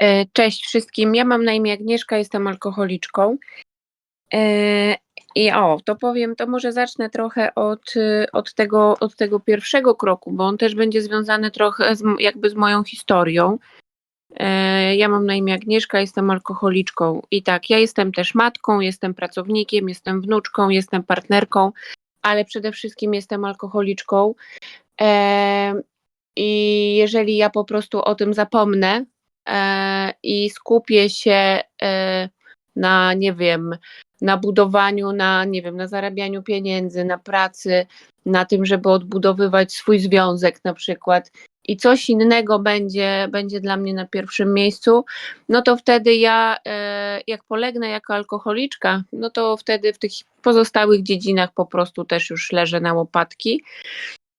E, Cześć wszystkim. Ja mam na imię Agnieszka, jestem alkoholiczką. E, I o, to powiem, to może zacznę trochę od, od, tego, od tego pierwszego kroku, bo on też będzie związany trochę z, jakby z moją historią. E, Ja mam na imię Agnieszka, jestem alkoholiczką. I tak, ja jestem też matką, jestem pracownikiem, jestem wnuczką, jestem partnerką, ale przede wszystkim jestem alkoholiczką. I jeżeli ja po prostu o tym zapomnę, i skupię się e, na, nie wiem, na budowaniu, na, nie wiem, na zarabianiu pieniędzy, na pracy, na tym, żeby odbudowywać swój związek na przykład i coś innego będzie, będzie dla mnie na pierwszym miejscu, no to wtedy ja, e, jak polegnę jako alkoholiczka, no to wtedy w tych pozostałych dziedzinach po prostu też już leżę na łopatki.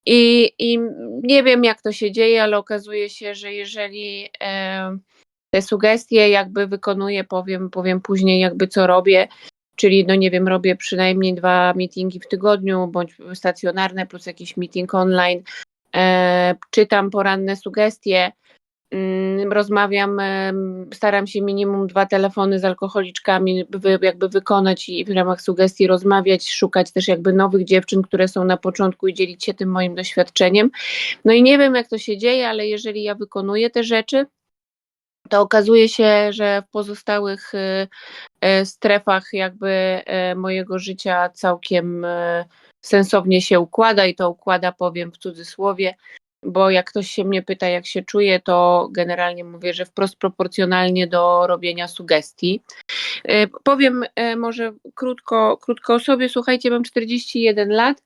I, I nie wiem, jak to się dzieje, ale okazuje się, że jeżeli e, te sugestie jakby wykonuję, powiem, powiem później jakby co robię, czyli no nie wiem, robię przynajmniej dwa meetingi w tygodniu, bądź stacjonarne plus jakiś meeting online, e, czytam poranne sugestie, rozmawiam, em, staram się minimum dwa telefony z alkoholiczkami jakby wykonać i w ramach sugestii rozmawiać, szukać też jakby nowych dziewczyn, które są na początku i dzielić się tym moim doświadczeniem. No i nie wiem jak to się dzieje, ale jeżeli ja wykonuję te rzeczy, to okazuje się, że w pozostałych y, y, strefach jakby y, mojego życia całkiem y, sensownie się układa i to układa powiem w cudzysłowie, bo jak ktoś się mnie pyta jak się czuję, to generalnie mówię, że wprost proporcjonalnie do robienia sugestii. Y, Powiem y, może krótko, krótko o sobie, słuchajcie, mam 41 lat,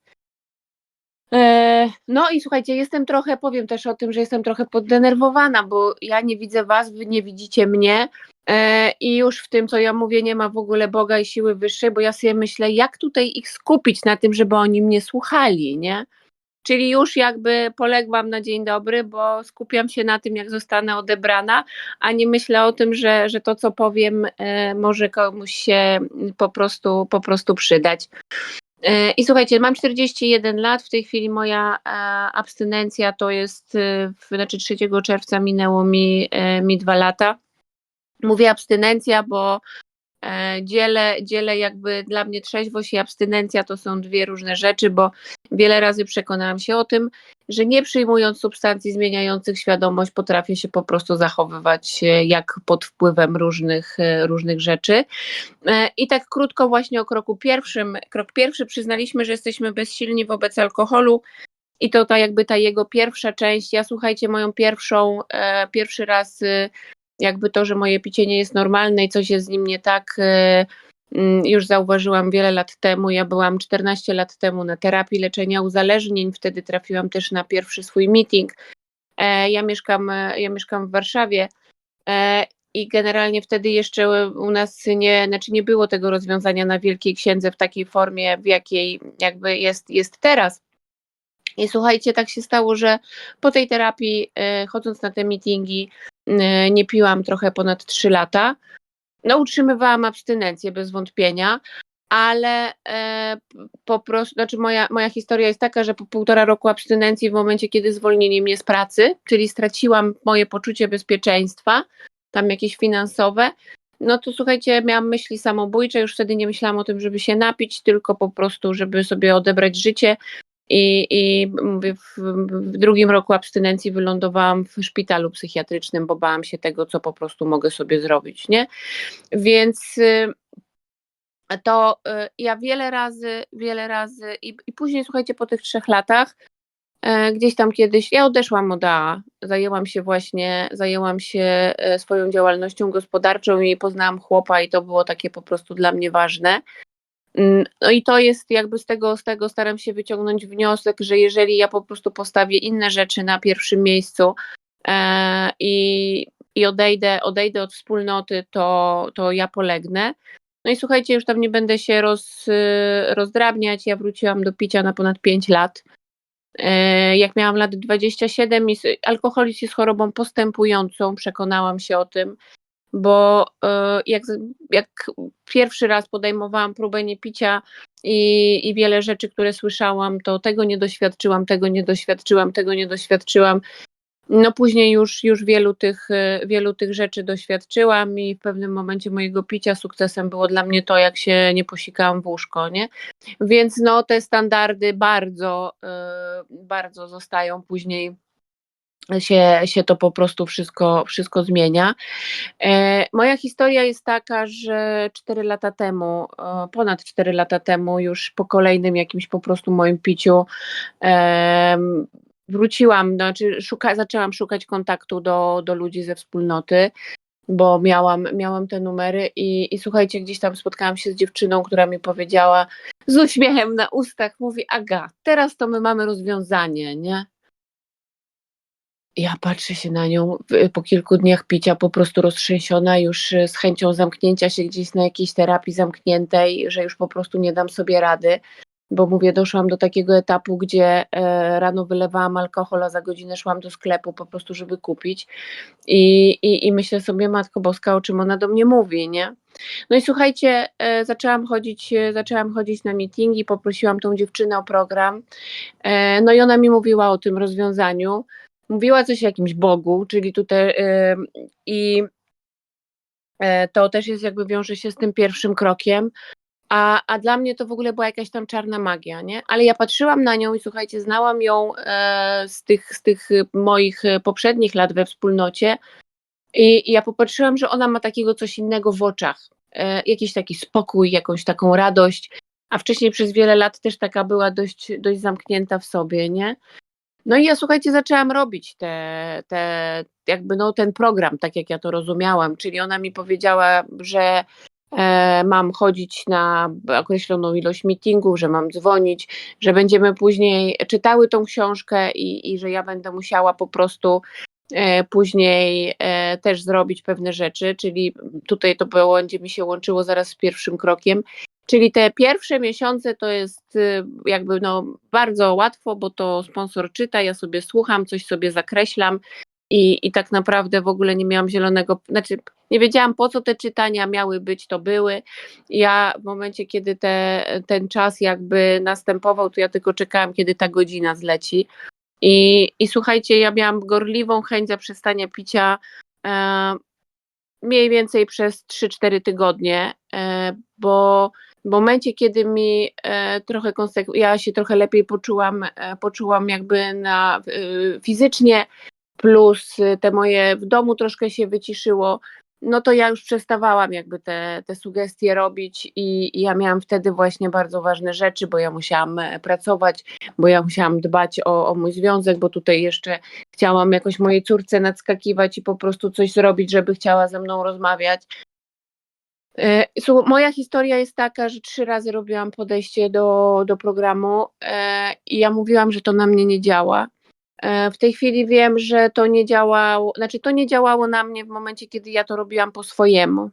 E, No i słuchajcie, jestem trochę, powiem też o tym, że jestem trochę poddenerwowana, bo ja nie widzę was, wy nie widzicie mnie e, i już w tym, co ja mówię, nie ma w ogóle Boga i siły wyższej, bo ja sobie myślę, jak tutaj ich skupić na tym, żeby oni mnie słuchali, nie? Czyli już jakby poległam na dzień dobry, bo skupiam się na tym, jak zostanę odebrana, a nie myślę o tym, że, że to, co powiem, e, może komuś się po prostu, po prostu przydać. E, I słuchajcie, mam 41 lat, w tej chwili moja e, abstynencja to jest, znaczy 3 czerwca minęło mi, mi dwa lata. Mówię abstynencja, bo dzielę, dzielę jakby dla mnie trzeźwość i abstynencja to są dwie różne rzeczy, bo wiele razy przekonałam się o tym, że nie przyjmując substancji zmieniających świadomość, potrafię się po prostu zachowywać e, jak pod wpływem różnych, e, różnych rzeczy. E, I tak krótko właśnie o kroku pierwszym. Krok pierwszy przyznaliśmy, że jesteśmy bezsilni wobec alkoholu. I to ta jakby ta jego pierwsza część. Ja słuchajcie, moją pierwszą, e, pierwszy raz y, jakby to, że moje picie nie jest normalne i coś jest z nim nie tak, e, mm, już zauważyłam wiele lat temu. Ja byłam 14 lat temu na terapii leczenia uzależnień, wtedy trafiłam też na pierwszy swój meeting. E, Ja mieszkam, e, ja mieszkam w Warszawie i generalnie wtedy jeszcze u nas nie, znaczy nie było tego rozwiązania na Wielkiej Księdze w takiej formie, w jakiej jakby jest, jest teraz. I słuchajcie, tak się stało, że po tej terapii, chodząc na te meetingi, nie piłam trochę ponad 3 lata. No, utrzymywałam abstynencję bez wątpienia, ale e, po prostu, znaczy moja, moja historia jest taka, że po półtora roku abstynencji, w momencie, kiedy zwolnili mnie z pracy, czyli straciłam moje poczucie bezpieczeństwa, tam jakieś finansowe, no to słuchajcie, miałam myśli samobójcze, już wtedy nie myślałam o tym, żeby się napić, tylko po prostu, żeby sobie odebrać życie. I, i w, w drugim roku abstynencji wylądowałam w szpitalu psychiatrycznym, bo bałam się tego, co po prostu mogę sobie zrobić, nie? Więc y, to y, ja wiele razy, wiele razy i, i później słuchajcie, po tych trzech latach e, gdzieś tam kiedyś, ja odeszłam od AA, zajęłam się właśnie, zajęłam się swoją działalnością gospodarczą i poznałam chłopa i to było takie po prostu dla mnie ważne. Mm, No i to jest jakby z tego, z tego staram się wyciągnąć wniosek, że jeżeli ja po prostu postawię inne rzeczy na pierwszym miejscu e, i, i odejdę, odejdę od wspólnoty, to, to ja polegnę. No i słuchajcie, już tam nie będę się roz, y, rozdrabniać. Ja wróciłam do picia na ponad 5 lat. E, Jak miałam lat 27, i s- alkoholizm jest chorobą postępującą, przekonałam się o tym, bo e, jak, jak pierwszy raz podejmowałam próbę niepicia i, i wiele rzeczy, które słyszałam, to tego nie doświadczyłam, tego nie doświadczyłam, tego nie doświadczyłam. no później już, już wielu, tych, y, wielu tych rzeczy doświadczyłam i w pewnym momencie mojego picia sukcesem było dla mnie to, jak się nie posikałam w łóżko, nie? Więc no te standardy bardzo, y, bardzo zostają później się, się to po prostu wszystko, wszystko zmienia. E, moja historia jest taka, że 4 lata temu, e, ponad 4 lata temu, już po kolejnym jakimś po prostu moim piciu, e, wróciłam, znaczy szuka, zaczęłam szukać kontaktu do, do ludzi ze wspólnoty, bo miałam, miałam te numery i, i słuchajcie, gdzieś tam spotkałam się z dziewczyną, która mi powiedziała z uśmiechem na ustach, mówi Aga, teraz to my mamy rozwiązanie, nie? Ja patrzę się na nią po kilku dniach picia, po prostu roztrzęsiona, już y, z chęcią zamknięcia się gdzieś na jakiejś terapii zamkniętej, że już po prostu nie dam sobie rady bo mówię, doszłam do takiego etapu, gdzie e, rano wylewałam alkohol, a za godzinę szłam do sklepu po prostu, żeby kupić. I, i, i myślę sobie, Matko Boska, o czym ona do mnie mówi, nie? No i słuchajcie, e, zaczęłam chodzić, e, zaczęłam chodzić na meetingi, poprosiłam tą dziewczynę o program. No i ona mi mówiła o tym rozwiązaniu. Mówiła coś o jakimś Bogu, czyli tutaj i to też jest jakby wiąże się z tym pierwszym krokiem. A, a dla mnie to w ogóle była jakaś tam czarna magia, nie? Ale ja patrzyłam na nią i słuchajcie, znałam ją e, z, tych, z tych moich poprzednich lat we wspólnocie i, i ja popatrzyłam, że ona ma takiego coś innego w oczach. E, jakiś taki spokój, jakąś taką radość, a wcześniej przez wiele lat też taka była dość, dość zamknięta w sobie, nie? No i ja słuchajcie, zaczęłam robić te, te, jakby no, ten program, tak jak ja to rozumiałam, czyli ona mi powiedziała, że E, mam chodzić na określoną ilość meetingów, że mam dzwonić, że będziemy później czytały tą książkę i, i że ja będę musiała po prostu e, później e, też zrobić pewne rzeczy, czyli tutaj to będzie mi się łączyło zaraz z pierwszym krokiem. Czyli te pierwsze miesiące to jest jakby no bardzo łatwo, bo to sponsor czyta, ja sobie słucham, coś sobie zakreślam, i, I tak naprawdę w ogóle nie miałam zielonego, znaczy nie wiedziałam po co te czytania miały być, to były. Ja w momencie, kiedy te, ten czas jakby następował, to ja tylko czekałam, kiedy ta godzina zleci. I, i słuchajcie, ja miałam gorliwą chęć zaprzestania picia e, mniej więcej przez 3-4 tygodnie, e, bo w momencie, kiedy mi e, trochę ja się trochę lepiej poczułam, e, poczułam jakby na, e, fizycznie, plus te moje w domu troszkę się wyciszyło, no to ja już przestawałam jakby te, te sugestie robić i, i, ja miałam wtedy właśnie bardzo ważne rzeczy, bo ja musiałam pracować, bo ja musiałam dbać o, o mój związek, bo tutaj jeszcze chciałam jakoś mojej córce nadskakiwać i po prostu coś zrobić, żeby chciała ze mną rozmawiać. E, moja historia jest taka, że trzy razy robiłam podejście do, do programu e, i ja mówiłam, że to na mnie nie działa E, w tej chwili wiem, że to nie działało, znaczy to nie działało na mnie w momencie, kiedy ja to robiłam po swojemu.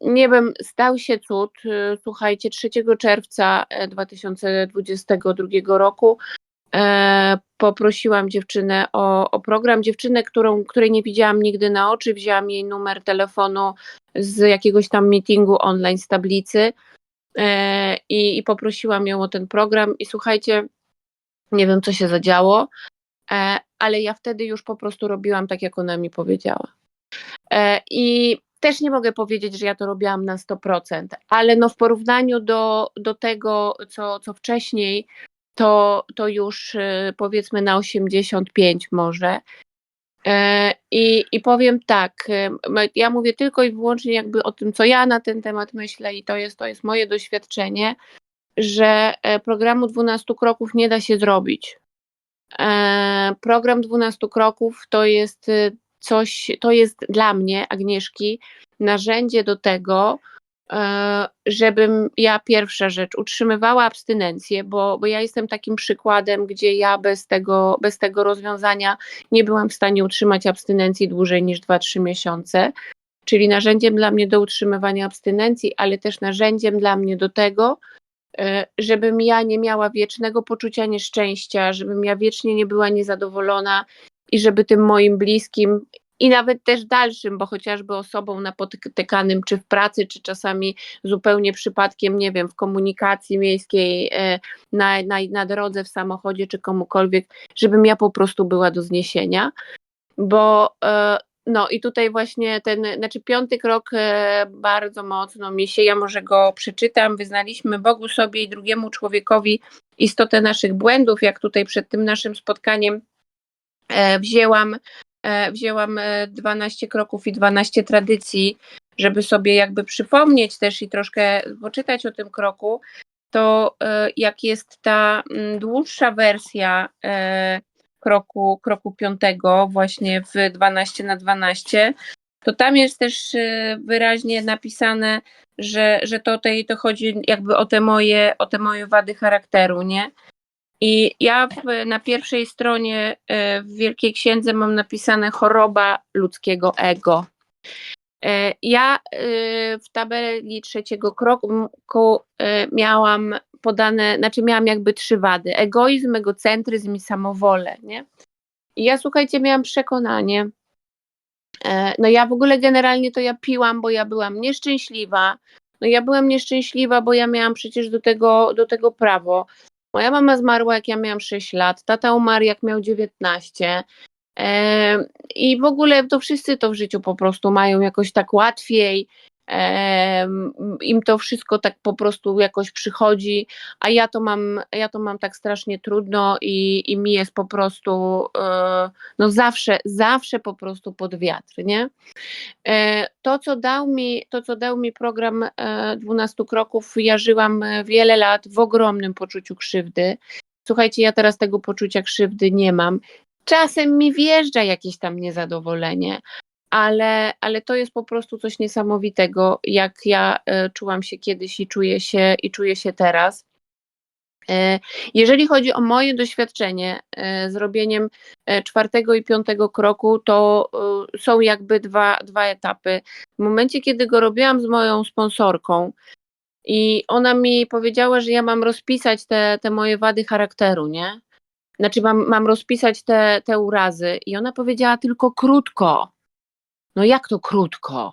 Nie wiem, stał się cud. Słuchajcie, 3 czerwca 2022 roku poprosiłam dziewczynę o, o program. Dziewczynę, którą, której nie widziałam nigdy na oczy, wzięłam jej numer telefonu z jakiegoś tam meetingu online z tablicy i, i poprosiłam ją o ten program. I słuchajcie, nie wiem, co się zadziało, e, ale ja wtedy już po prostu robiłam tak, jak ona mi powiedziała. E, I też nie mogę powiedzieć, że ja to robiłam na 100%, ale no w porównaniu do, do tego, co, co wcześniej, to, to już e, powiedzmy na 85 może. I, I powiem tak, ja mówię tylko i wyłącznie jakby o tym, co ja na ten temat myślę, i to jest, to jest moje doświadczenie że e, programu 12 kroków nie da się zrobić. E, program 12 kroków to jest e, coś, to jest dla mnie, Agnieszki, narzędzie do tego, żebym ja pierwsza rzecz utrzymywała abstynencję, bo, bo ja jestem takim przykładem, gdzie ja bez tego, bez tego rozwiązania nie byłam w stanie utrzymać abstynencji dłużej niż 2-3 miesiące. Czyli narzędziem dla mnie do utrzymywania abstynencji, ale też narzędziem dla mnie do tego, E, żebym ja nie miała wiecznego poczucia nieszczęścia, żebym ja wiecznie nie była niezadowolona i żeby tym moim bliskim i nawet też dalszym, bo chociażby osobom napotykanym czy w pracy, czy czasami zupełnie przypadkiem, nie wiem, w komunikacji miejskiej, e, na, na, na drodze, w samochodzie, czy komukolwiek, żebym ja po prostu była do zniesienia, bo e, no i tutaj właśnie ten, znaczy piąty krok e, bardzo mocno mi się, ja może go przeczytam, wyznaliśmy Bogu sobie i drugiemu człowiekowi istotę naszych błędów, jak tutaj przed tym naszym spotkaniem wzięłam wzięłam 12 e, kroków i 12 tradycji, żeby sobie jakby przypomnieć też i troszkę poczytać o tym kroku, to e, jak jest ta mm, dłuższa wersja kroku, kroku piątego, właśnie w 12 na 12, to tam jest też wyraźnie napisane, że, że to, tej, to chodzi jakby o te moje, o te moje wady charakteru, nie? I ja w, na pierwszej stronie e, w Wielkiej Księdze mam napisane choroba ludzkiego ego. E, ja e, w tabeli trzeciego kroku miałam podane, znaczy miałam jakby trzy wady: egoizm, egocentryzm i samowolę. Nie? I ja słuchajcie, miałam przekonanie. No ja w ogóle generalnie to ja piłam, bo ja byłam nieszczęśliwa. No ja byłam nieszczęśliwa, bo ja miałam przecież do tego, do tego prawo. Moja mama zmarła, jak ja miałam 6 lat, tata umarł, jak miał 19. I w ogóle to wszyscy to w życiu po prostu mają jakoś tak łatwiej, im to wszystko tak po prostu jakoś przychodzi, a ja to mam, ja to mam tak strasznie trudno i, i mi jest po prostu e, no zawsze, zawsze po prostu pod wiatr, nie? E, to, co dał mi, to, co dał mi program 12 e, kroków, ja żyłam wiele lat w ogromnym poczuciu krzywdy. Słuchajcie, ja teraz tego poczucia krzywdy nie mam. Czasem mi wjeżdża jakieś tam niezadowolenie, ale, ale to jest po prostu coś niesamowitego, jak ja e, czułam się kiedyś i czuję się, i czuję się teraz. E, jeżeli chodzi o moje doświadczenie e, z robieniem czwartego i piątego kroku, to są jakby dwa, dwa etapy. W momencie, kiedy go robiłam z moją sponsorką, i ona mi powiedziała, że ja mam rozpisać te, te moje wady charakteru, nie? Znaczy, mam, mam rozpisać te, te urazy. I ona powiedziała tylko krótko. No jak to krótko?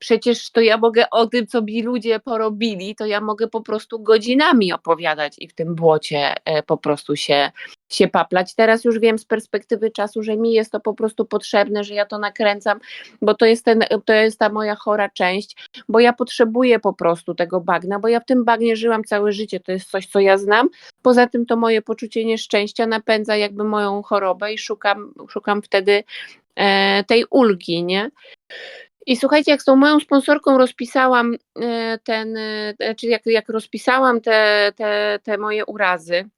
Przecież to ja mogę o tym, co mi ludzie porobili, to ja mogę po prostu godzinami opowiadać i w tym błocie e, po prostu się, się paplać. Teraz już wiem z perspektywy czasu, że mi jest to po prostu potrzebne, że ja to nakręcam, bo to jest, ten, to jest ta moja chora część, bo ja potrzebuję po prostu tego bagna, bo ja w tym bagnie żyłam całe życie, to jest coś, co ja znam. Poza tym to moje poczucie nieszczęścia napędza jakby moją chorobę i szukam, szukam wtedy tej ulgi, nie? I słuchajcie, jak z tą moją sponsorką rozpisałam e, ten, e, czyli jak, jak rozpisałam te, te, te moje urazy,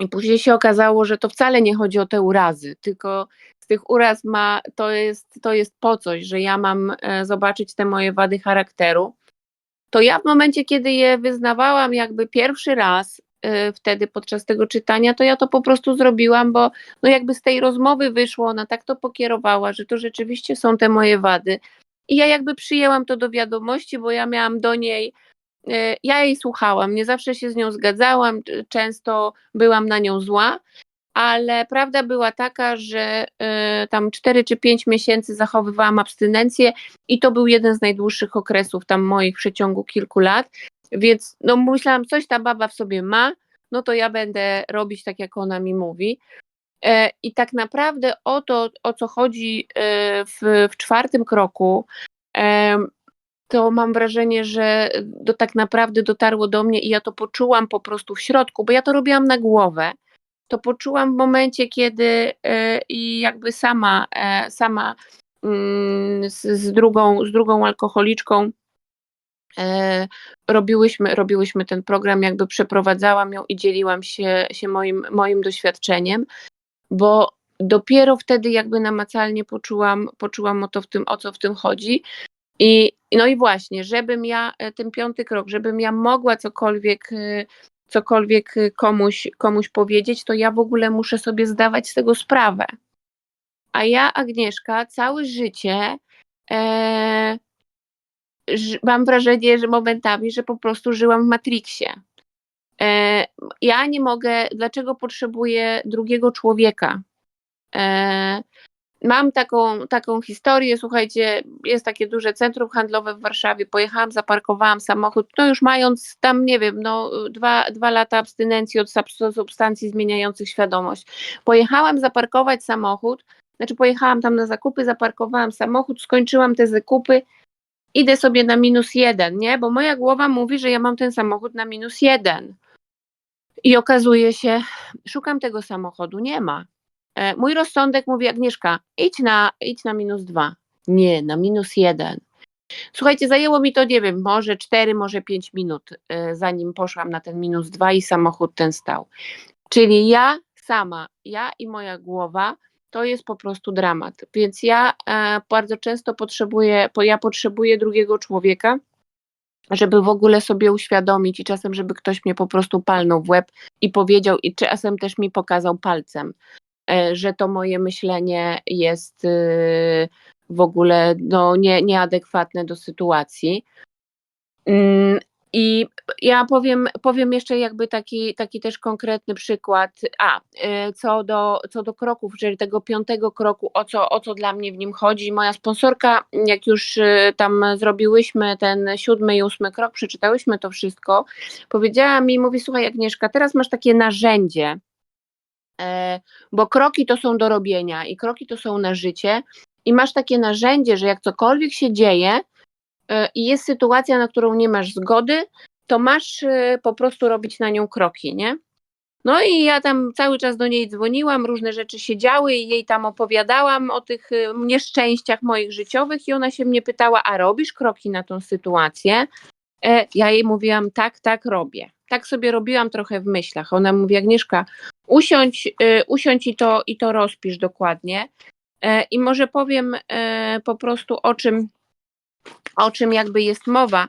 i później się okazało, że to wcale nie chodzi o te urazy, tylko z tych uraz ma, to jest, to jest po coś, że ja mam zobaczyć te moje wady charakteru. To ja w momencie, kiedy je wyznawałam jakby pierwszy raz, wtedy podczas tego czytania, to ja to po prostu zrobiłam, bo no jakby z tej rozmowy wyszło, ona tak to pokierowała, że to rzeczywiście są te moje wady. I ja jakby przyjęłam to do wiadomości, bo ja miałam do niej, y, ja jej słuchałam, nie zawsze się z nią zgadzałam, często byłam na nią zła, ale prawda była taka, że y, tam 4 czy 5 miesięcy zachowywałam abstynencję i to był jeden z najdłuższych okresów tam moich w przeciągu kilku lat. Więc no myślałam, coś ta baba w sobie ma, no to ja będę robić tak, jak ona mi mówi. E, I tak naprawdę o to, o co chodzi e, w, w czwartym kroku, e, to mam wrażenie, że to tak naprawdę dotarło do mnie i ja to poczułam po prostu w środku, bo ja to robiłam na głowę. To poczułam w momencie, kiedy i jakby sama, sama mm, z, z, drugą, z drugą alkoholiczką robiłyśmy, robiłyśmy ten program, jakby przeprowadzałam ją i dzieliłam się, się moim, moim doświadczeniem, bo dopiero wtedy jakby namacalnie poczułam, poczułam o, to w tym, o co w tym chodzi. I, no i właśnie, żebym ja, e, ten piąty krok, żebym ja mogła cokolwiek, e, cokolwiek komuś, komuś powiedzieć, to ja w ogóle muszę sobie zdawać z tego sprawę. A ja, Agnieszka, całe życie e, mam wrażenie, że momentami, że po prostu żyłam w Matrixie. E, ja nie mogę, dlaczego potrzebuję drugiego człowieka? E, mam taką, taką historię, słuchajcie, jest takie duże centrum handlowe w Warszawie, pojechałam, zaparkowałam samochód, no już mając tam, nie wiem, no dwa, dwa lata abstynencji od subs- substancji zmieniających świadomość. Pojechałam zaparkować samochód, znaczy pojechałam tam na zakupy, zaparkowałam samochód, skończyłam te zakupy, idę sobie na minus jeden, nie? Bo moja głowa mówi, że ja mam ten samochód na minus jeden. I okazuje się, szukam tego samochodu, nie ma. E, Mój rozsądek mówi, Agnieszka, idź na, idź na minus dwa. Nie, na minus jeden. Słuchajcie, zajęło mi to, nie wiem, może cztery, może pięć minut, e, zanim poszłam na ten minus dwa i samochód ten stał. Czyli ja sama, ja i moja głowa, to jest po prostu dramat. Więc ja e, bardzo często potrzebuję, po- ja potrzebuję drugiego człowieka, żeby w ogóle sobie uświadomić i czasem, żeby ktoś mnie po prostu palnął w łeb i powiedział, i czasem też mi pokazał palcem, e, że to moje myślenie jest y, w ogóle no, nie, nieadekwatne do sytuacji. I ja powiem, powiem jeszcze jakby taki, taki też konkretny przykład. A, y, co do, co do kroków, czyli tego piątego kroku, o co, o co dla mnie w nim chodzi. Moja sponsorka, jak już y, tam zrobiłyśmy ten siódmy i ósmy krok, przeczytałyśmy to wszystko, powiedziała mi, mówi, słuchaj Agnieszka, teraz masz takie narzędzie, e, bo kroki to są do robienia i kroki to są na życie i masz takie narzędzie, że jak cokolwiek się dzieje, i jest sytuacja, na którą nie masz zgody, to masz e, po prostu robić na nią kroki, nie? No i ja tam cały czas do niej dzwoniłam, różne rzeczy się działy i jej tam opowiadałam o tych e, nieszczęściach moich życiowych i ona się mnie pytała, a robisz kroki na tą sytuację? E, Ja jej mówiłam, tak, tak robię. Tak sobie robiłam trochę w myślach. Ona mówi, Agnieszka, usiądź, e, usiądź i to, i to rozpisz dokładnie. E, I może powiem e, po prostu o czym, o czym jakby jest mowa.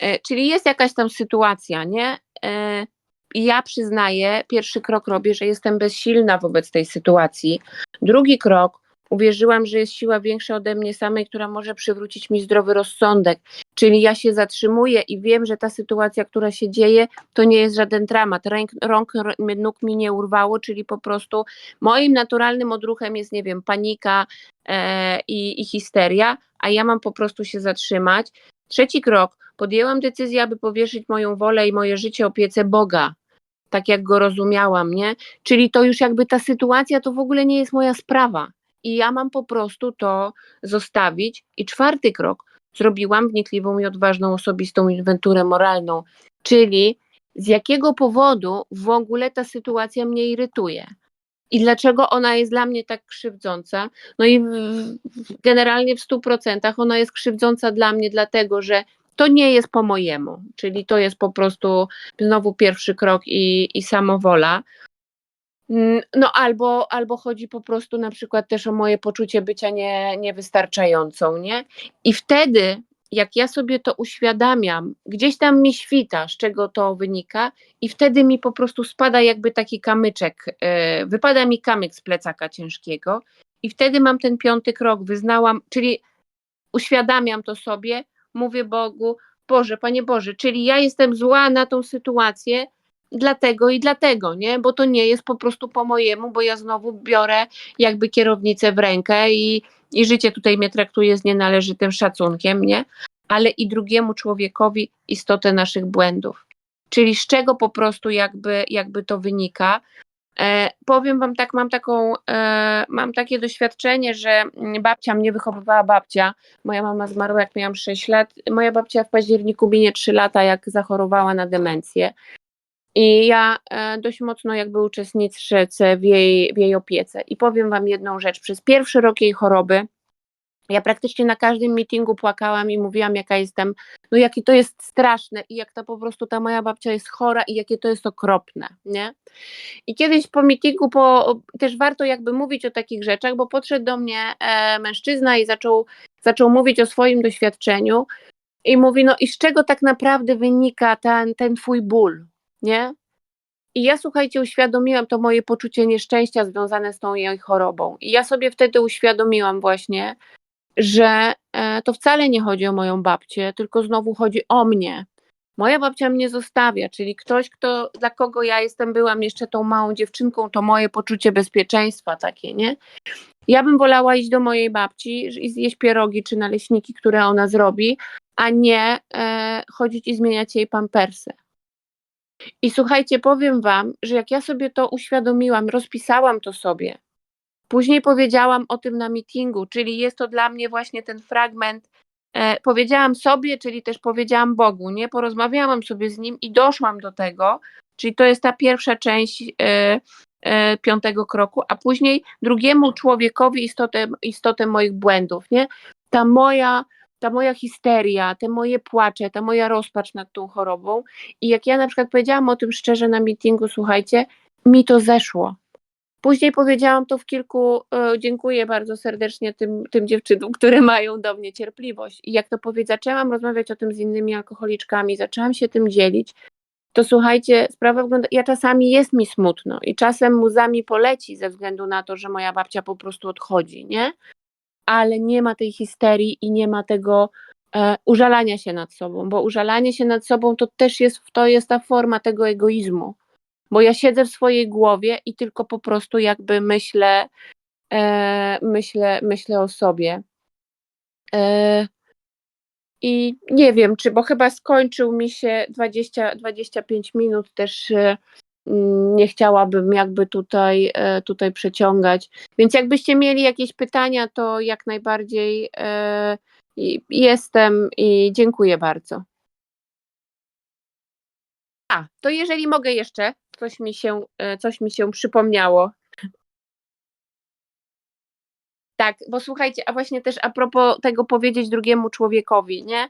E, Czyli jest jakaś tam sytuacja, nie? E, ja przyznaję, pierwszy krok robię, że jestem bezsilna wobec tej sytuacji. Drugi krok, uwierzyłam, że jest siła większa ode mnie samej, która może przywrócić mi zdrowy rozsądek. Czyli ja się zatrzymuję i wiem, że ta sytuacja, która się dzieje, to nie jest żaden dramat. Ręk, rąk, nóg mi nie urwało, czyli po prostu moim naturalnym odruchem jest, nie wiem, panika e, i, i histeria, a ja mam po prostu się zatrzymać. Trzeci krok, podjęłam decyzję, aby powierzyć moją wolę i moje życie opiece Boga, tak jak go rozumiałam, nie? Czyli to już jakby ta sytuacja to w ogóle nie jest moja sprawa. I ja mam po prostu to zostawić. I czwarty krok, zrobiłam wnikliwą i odważną osobistą inwenturę moralną, czyli z jakiego powodu w ogóle ta sytuacja mnie irytuje. I dlaczego ona jest dla mnie tak krzywdząca? No i generalnie w 100% ona jest krzywdząca dla mnie, dlatego że to nie jest po mojemu, czyli to jest po prostu znowu pierwszy krok i, i samowola. Mm, No albo, albo chodzi po prostu na przykład też o moje poczucie bycia nie, niewystarczającą, nie? I wtedy, jak ja sobie to uświadamiam, gdzieś tam mi świta, z czego to wynika, i wtedy mi po prostu spada jakby taki kamyczek, e, wypada mi kamyk z plecaka ciężkiego, i wtedy mam ten piąty krok, wyznałam, czyli uświadamiam to sobie, mówię Bogu, Boże, Panie Boże, czyli ja jestem zła na tą sytuację, dlatego i dlatego, nie? Bo to nie jest po prostu po mojemu, bo ja znowu biorę jakby kierownicę w rękę i, i życie tutaj mnie traktuje z nienależytym szacunkiem, nie? Ale i drugiemu człowiekowi istotę naszych błędów. Czyli z czego po prostu jakby, jakby to wynika. E, powiem wam tak, mam taką, e, mam takie doświadczenie, że babcia mnie wychowywała babcia. Moja mama zmarła jak miałam 6 lat. Moja babcia w październiku minie 3 lata, jak zachorowała na demencję. I ja e, dość mocno jakby uczestniczę w jej, w jej opiece. I powiem Wam jedną rzecz. Przez pierwszy rok jej choroby ja praktycznie na każdym meetingu płakałam i mówiłam, jaka jestem, no jakie to jest straszne i jak ta po prostu ta moja babcia jest chora i jakie to jest okropne, nie? I kiedyś po meetingu po, też warto jakby mówić o takich rzeczach, bo podszedł do mnie e, mężczyzna i zaczął, zaczął mówić o swoim doświadczeniu i mówi, no i z czego tak naprawdę wynika ten, ten twój ból, nie? I ja słuchajcie, uświadomiłam to moje poczucie nieszczęścia związane z tą jej chorobą. I ja sobie wtedy uświadomiłam właśnie, że e, to wcale nie chodzi o moją babcię, tylko znowu chodzi o mnie. Moja babcia mnie zostawia, czyli ktoś, kto, dla kogo ja jestem, byłam jeszcze tą małą dziewczynką, to moje poczucie bezpieczeństwa takie, nie? Ja bym wolała iść do mojej babci i zjeść pierogi czy naleśniki, które ona zrobi, a nie e, chodzić i zmieniać jej pampersy. I słuchajcie, powiem wam, że jak ja sobie to uświadomiłam, rozpisałam to sobie, później powiedziałam o tym na meetingu, czyli jest to dla mnie właśnie ten fragment, e, powiedziałam sobie, czyli też powiedziałam Bogu, nie? Porozmawiałam sobie z nim i doszłam do tego, czyli to jest ta pierwsza część e, e, piątego kroku, a później drugiemu człowiekowi istotę, istotę moich błędów, nie? Ta moja ta moja histeria, te moje płacze, ta moja rozpacz nad tą chorobą. I jak ja na przykład powiedziałam o tym szczerze na meetingu, słuchajcie, mi to zeszło. Później powiedziałam to w kilku, e, dziękuję bardzo serdecznie tym, tym dziewczynom, które mają do mnie cierpliwość. I jak to powiedziałam, zaczęłam rozmawiać o tym z innymi alkoholiczkami, zaczęłam się tym dzielić, to słuchajcie, sprawa wygląda, ja czasami jest mi smutno i czasem muzami poleci ze względu na to, że moja babcia po prostu odchodzi, nie? Ale nie ma tej histerii i nie ma tego e, użalania się nad sobą, bo użalanie się nad sobą to też jest, to jest ta forma tego egoizmu, bo ja siedzę w swojej głowie i tylko po prostu jakby myślę, e, myślę, myślę o sobie. E, I nie wiem, czy, bo chyba skończył mi się 20, 25 minut też e, nie chciałabym jakby tutaj, e, tutaj przeciągać. Więc jakbyście mieli jakieś pytania, to jak najbardziej e, jestem i dziękuję bardzo. A, to jeżeli mogę jeszcze, coś mi się, e, coś mi się przypomniało. Tak, bo słuchajcie, a właśnie też a propos tego powiedzieć drugiemu człowiekowi, nie?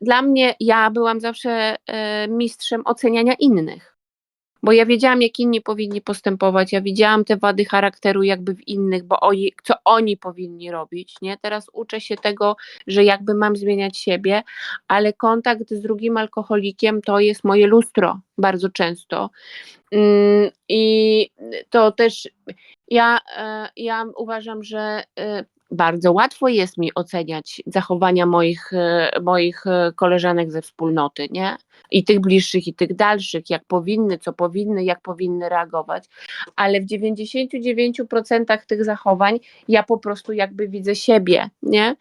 Dla mnie ja byłam zawsze mistrzem oceniania innych bo ja wiedziałam, jak inni powinni postępować, ja widziałam te wady charakteru jakby w innych, bo oni, co oni powinni robić, nie? Teraz uczę się tego, że jakby mam zmieniać siebie, ale kontakt z drugim alkoholikiem to jest moje lustro bardzo często. Mm, I to też ja, e, ja uważam, że e, bardzo łatwo jest mi oceniać zachowania moich, e, moich e, koleżanek ze wspólnoty, nie? I tych bliższych, i tych dalszych, jak powinny, co powinny, jak powinny reagować. Ale w 99% tych zachowań ja po prostu jakby widzę siebie, nie?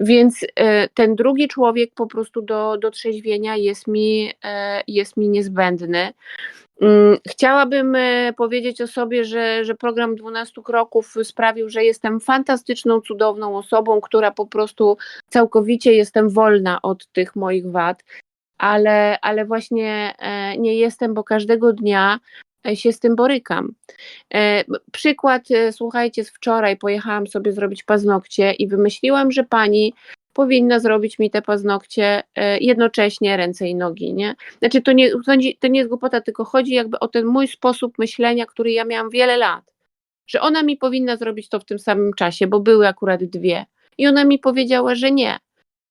Więc e, ten drugi człowiek po prostu do, do trzeźwienia jest mi, jest mi niezbędny. Mm, chciałabym e, powiedzieć o sobie, że, że program 12 kroków sprawił, że jestem fantastyczną, cudowną osobą, która po prostu całkowicie jestem wolna od tych moich wad, ale, ale właśnie e, nie jestem, bo każdego dnia e, się z tym borykam. Przykład, słuchajcie, z wczoraj pojechałam sobie zrobić paznokcie i wymyśliłam, że pani powinna zrobić mi te paznokcie e, jednocześnie ręce i nogi, nie? Znaczy to nie, to nie jest głupota, tylko chodzi jakby o ten mój sposób myślenia, który ja miałam wiele lat, że ona mi powinna zrobić to w tym samym czasie, bo były akurat dwie i ona mi powiedziała, że nie.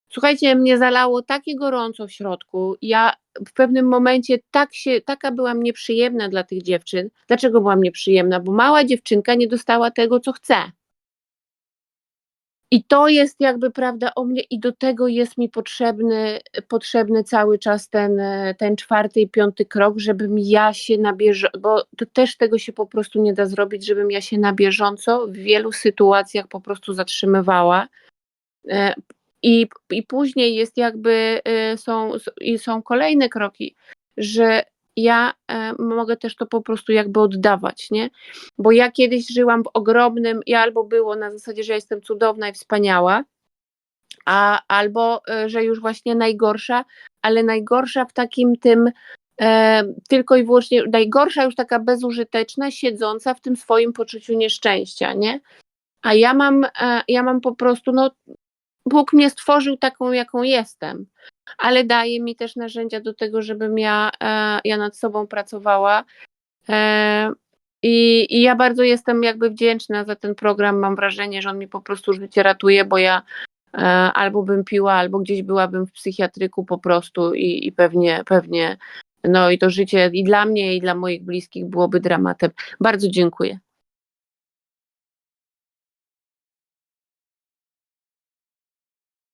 Słuchajcie, mnie zalało takie gorąco w środku. Ja w pewnym momencie tak się, taka byłam nieprzyjemna dla tych dziewczyn. Dlaczego byłam nieprzyjemna? Bo mała dziewczynka nie dostała tego, co chce. I to jest jakby prawda o mnie, i do tego jest mi potrzebny, potrzebny cały czas ten, ten czwarty i piąty krok, żebym ja się na bieżąco, bo to też tego się po prostu nie da zrobić, żebym ja się na bieżąco w wielu sytuacjach po prostu zatrzymywała. E, I, i później jest jakby, e, są, są kolejne kroki, że ja e, mogę też to po prostu jakby oddawać, nie? Bo ja kiedyś żyłam w ogromnym, i albo było na zasadzie, że jestem cudowna i wspaniała, a albo, e, że już właśnie najgorsza, ale najgorsza w takim tym e, tylko i wyłącznie, najgorsza już taka bezużyteczna, siedząca w tym swoim poczuciu nieszczęścia, nie? A ja mam, e, ja mam po prostu, no, Bóg mnie stworzył taką, jaką jestem ale daje mi też narzędzia do tego, żebym ja, e, ja nad sobą pracowała. E, I, I ja bardzo jestem jakby wdzięczna za ten program. Mam wrażenie, że on mi po prostu życie ratuje, bo ja e, albo bym piła, albo gdzieś byłabym w psychiatryku po prostu i, i pewnie, pewnie, no i to życie i dla mnie, i dla moich bliskich byłoby dramatem. Bardzo dziękuję.